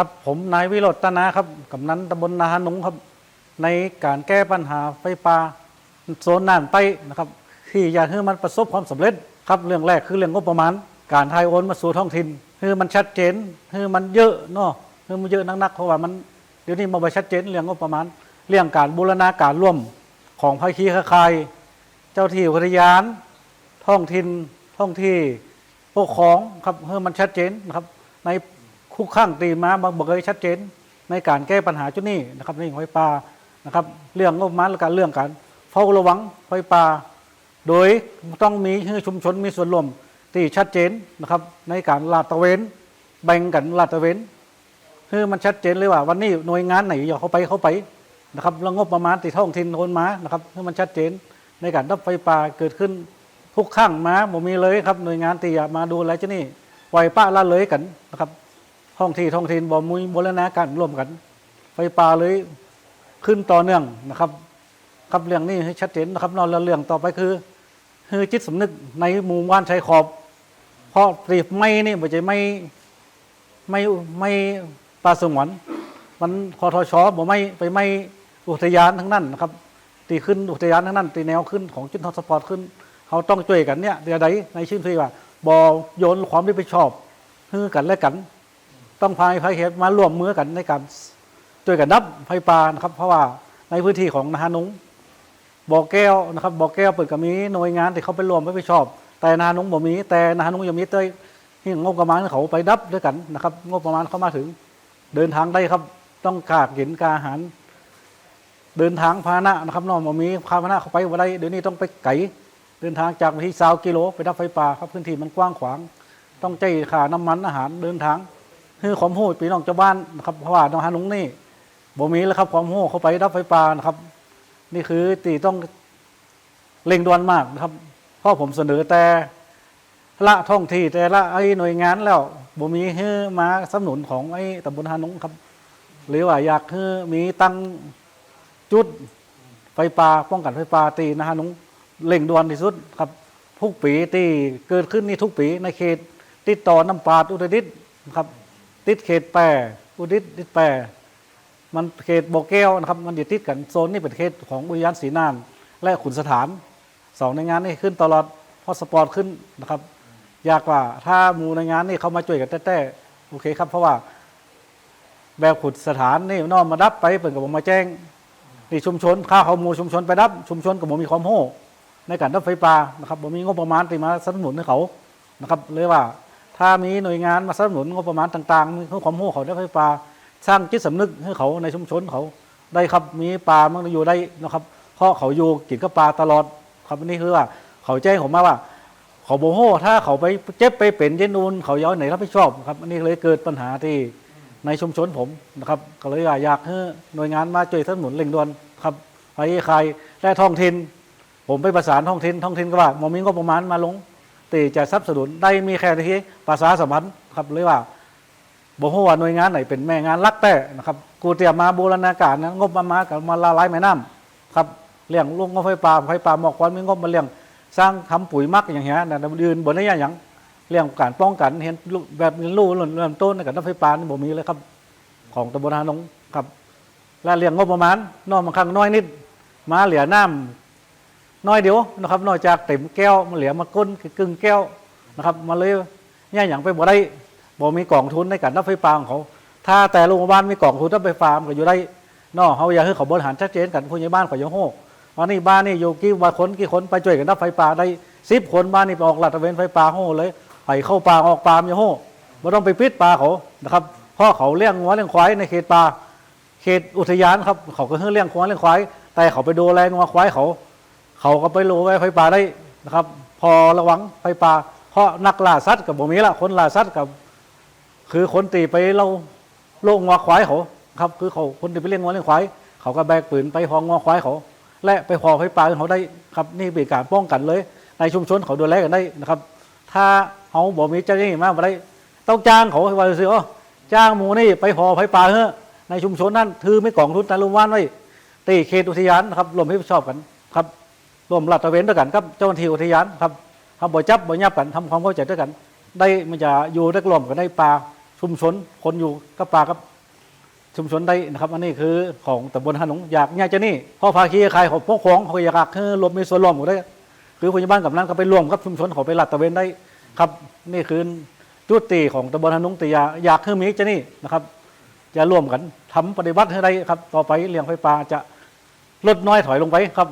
ครับผมนายวิโรจน์ตนาครับกำนันตำบลนาหนุงครับ ในการแก้ปัญหาไฟป่าโซนน่านใต้นะครับที่อยากให้มันประสบความสำเร็จครับเรื่องแรกคือเรื่องงบประมาณ การทายโอนมาสู่ท้องถิ่นให้มันชัดเจนให้มันเยอะเนาะให้มันเยอะนักๆเพราะว่ามันเดี๋ยวนี้มันไปชัดเจนเรื่องงบประมาณ เรื่องการบูรณาการร่วมของภาคีเครือข่าย เจ้าที่อุทยาน ท้องถิ่นท้องที่ปกครองครับเพื่อมันชัดเจนนะครับใน คู่ข้างตีมาบางบอกเลยชัดเจน ในการแก้ปัญหาจุดนี้นะครับเรื่องไฟป่านะครับเรื่องงบประมาณและการเรื่องการเฝ้าระวังไฟป่าโดยต้องมีให้ชุมชนมีส่วนร่วมที่ชัดเจนนะครับในการลาดตระเวนแบ่งกันลาดตระเวนคือมันชัดเจนเลยว่าวันนี้หน่วยงานไหนอยากเข้าไปเข้าไปนะครับแล้วงบประมาณติท้องถิ่นโอนมานะครับให้มันชัดเจนในการดับไฟป่าเกิดขึ้นทุกข้างมาบ่มีเลยครับหน่วยงานตีมาดูแลเจ้านี่ไหวป้าละเลยกันนะครับ ท้องที่ท้องถิ่นบ่มุยบรณาการร่วมกัน ไฟป่าเลยขึ้นต่อเนื่องนะครับครับเรื่องนี้ให้ชัดเจนนะครับนอนแล้วเรื่องต่อไปคือคือจิตสำนึกในหมู่บ้านชายขอบ เพราะตรีไม่นี่มันจะไม่ไม่ไม่ป่าสงวนมันคอทชบ่ไม่ไปไม่อุทยานทั้งนั้นนะครับตีขึ้นอุทยานทั้งนั้นตีแนวขึ้นของจุดทอสปอร์ตขึ้นเขาต้องช่วยกันเนี่ยเดี๋ยวใดในชื่นที่ว่าบอโยนความรับผิดชอบฮือกันและกัน ต้องพายพายเหตุมาร่วมมือกันในการช่วยกันดับไฟป่านะครับ เพราะว่าในพื้นที่ของนาฮานุงบ่อแก้วนะครับบ่อแก้วเปิดกับมีหน่วยงานที่เขาไปร่วมรับผิดชอบ แต่นาฮานุงบ่มี แต่นาฮานุงยังมีเต้ยที่งบประมาณเขาไปดับด้วยกันนะครับ งบประมาณเขามาถึง เดินทางได้ครับ ต้องกากห็นกาอาหาร เดินทางพาหนะนะครับนอกบ่มีพาหนะเขาไปว่าได้เดี๋ยวนี้ต้องไปไกลเดินทางจากที่ซาวกิโล ไปดับไฟป่าครับพื้นที่มันกว้างขวาง ต้องใจขาน้ำมันอาหารเดินทาง คือความหู้ปีน้องเจ้าบ้านนะครับเพราะว่าน้องฮานุงนี่บ่มีแล้วครับความหู้เข้าไปดับไฟป่านะครับ นี่คือตีต้องเร่งด่วนมากนะครับเพราะผมเสนอแต่ละท่องที่แต่ละไอ้หน่วยงานแล้วบ่มีให้มาสนับสนุนของไอ้ตำบลฮานุงครับ หรือว่าอยากให้มีตั้งจุดไฟป่าป้องกันไฟป่าตีนะฮะนุงเร่งด่วนที่สุดครับทุกปีที่เกิดขึ้นนี่ทุกปีในเขตติดต่อน้ำปาดอุตรดิตถ์นะครับ ติดเขตแปรอุตรดิตติดแปรมันเขตบ่อแก้วนะครับมันอยู่ติดกันโซนนี่เป็นเขตของอุทยานศรีน่าน และขุนสถานสองในงานนี่ขึ้นตลอดพอสปอร์ตขึ้นนะครับ ยากกว่าถ้ามูในงานนี่เขามาช่วยกันแต่ๆโอเคครับเพราะว่า แบบขุดสถานนี่นอมมาดับไปเปิดกับผมมาแจ้งนี่ชุมชนข้าเขามูชุมชนไปดับ ชุมชนกับผมมีความโห่ในการดับไฟป่านะครับผมมีงบประมาณที่มาสนับสนุนให้เขานะครับเลยว่า ถ้ามีหน่วยงานมาสนับสนุนงบประมาณต่างๆมีเพื่อความโห่เขาไดับไฟป่าสร้างจิตสำนึกให้เขาในชุมชนเขาได้ครับมีป่ามันอยู่ได้นะครับเพราะเขาอยู่กินกับปลาตลอดครับนี่คือว่าเขาแจ้งผมมาว่า เขาโมโหถ้าเขาไปเจ็บไปเป็นเย็นนูนเขาย้อนไหนรับผิดชอบครับอันนี้เลยเกิดปัญหาที่ในชุมชนผมนะครับก็เลยอยากให้หน่วยงานมาช่วยสนับสนุนเร่งด่วนครับไปใครและท้องถิ่นผมไปประสานท้องถิ่นท้องถิ่นก็ว่ามอมีงบประมาณมาลง ตีจะสนับสนุนได้มีแค่ที่ภาษาสมันธ์ครับเลยว่าบอกว่าหน่วยงานไหนเป็นแม่งานรักแต่นะครับกูเตรียมมาบูรณาการนะงบประมาณกับมาละลายแม่น้ำครับเลี้ยงลูกงบไฟป่าไฟป่าหมอกควันมีงบมาเลี้ยงสร้างทำปุ๋ยมักอย่างเงี้ยนะยืนบนนี้อย่างเรื่องการป้องกันเห็นแบบเรียนรู้เริ่มต้นในการดับไฟป่านี่บ่มีเลยครับ ของตำบลหานงครับและเรื่องงบประมาณนอยบางครั้งน้อยนิด มาเหลือน้ำ น้อยเดียวนะครับนอกจากเต็มแก้วมันเหลือมาก้นกึ่งแก้วนะครับมาเลยเนี่ยอย่างไปบ่ได้บ่มีกล่องทุนในการดับไฟป่าของเขา ถ้าแต่โรงพยาบาลมีกล่องทุนดับไฟป่ามันก็อยู่ได้นอกเขาอยากให้เขาบริหารชัดเจนกันผู้ใหญ่บ้านขอยงโหวันนี้บ้านนี่อยู่กี่ว่าคนกี่คนไปช่วยกันดับไฟป่าได้สิบคนบ้านนี่ไปออกลาดตะเวนไฟป่าโหเลยไปเข้าป่าออกป่าไม่โหไม่ต้องไปปิดป่าเขานะครับเพราะเขาเลี้ยงงัวเลี้ยงควายในเขตป่าเขตอุทยานครับเขาก็เรื่องเลี้ยงควายเลี้ยงควายแต่เขาไปดูแลงัวควายเขา เขาก็ไปรู้ไว้ไฟป่าได้นะครับ พอระวังไฟป่าเพราะนักล่าสัตว์กับบ่มีละคนล่าสัตว์กับ คือคนตีไปเราโล่งงัวควายเขาครับ คือเขาคนตีไปเลี้ยงงัวเลี้ยงควายเขาก็แบกปืนไปพองงัวควายเขา และไปพอไฟป่าเขาได้ครับนี่เป็นการป้องกันเลย ในชุมชนเขาดูแลกันได้นะครับ ถ้าเอาบ่มีเจ้าหน้าที่มาบ่ได้ต้องจ้างเขาว่าสิอ๋อจ้างหมูนี่ไปพอไฟป่าเฮ้อในชุมชนนั้นถือไม่กล่องทุนตาลุมว่านไว้ตีเขตอุทยานนะครับรวมให้ชอบกันครับ รวมลาดตระเวนด้วยกันครับเจ้าหน้าที่อุทยานครับทำบ่จับบ่ยับกันทำความเข้าใจด้วยกัน ได้มันจะอยู่ได้รวมกันได้ปลาชุมชนคนอยู่กับป่ากับชุมชนได้นะครับ อันนี้คือของตำบลฮาหนงอยากอยากจะนี่พ่อพาคีใครของพวกของเขาอยากให้รวมมีส่วนร่วมกันได้คือผู้ใหญ่บ้านกับนั้นก็ไปรวมกับชุมชนเขาไปลาดตระเวนได้ครับนี่คือจุดตีของตำบลฮาหนงตียาอยากให้มีจะนี่นะครับจะร่วมกันทำปฏิบัติให้ได้ครับ ต่อไปเลี้ยงไฟป่าจะลดน้อยถอยลงไปครับ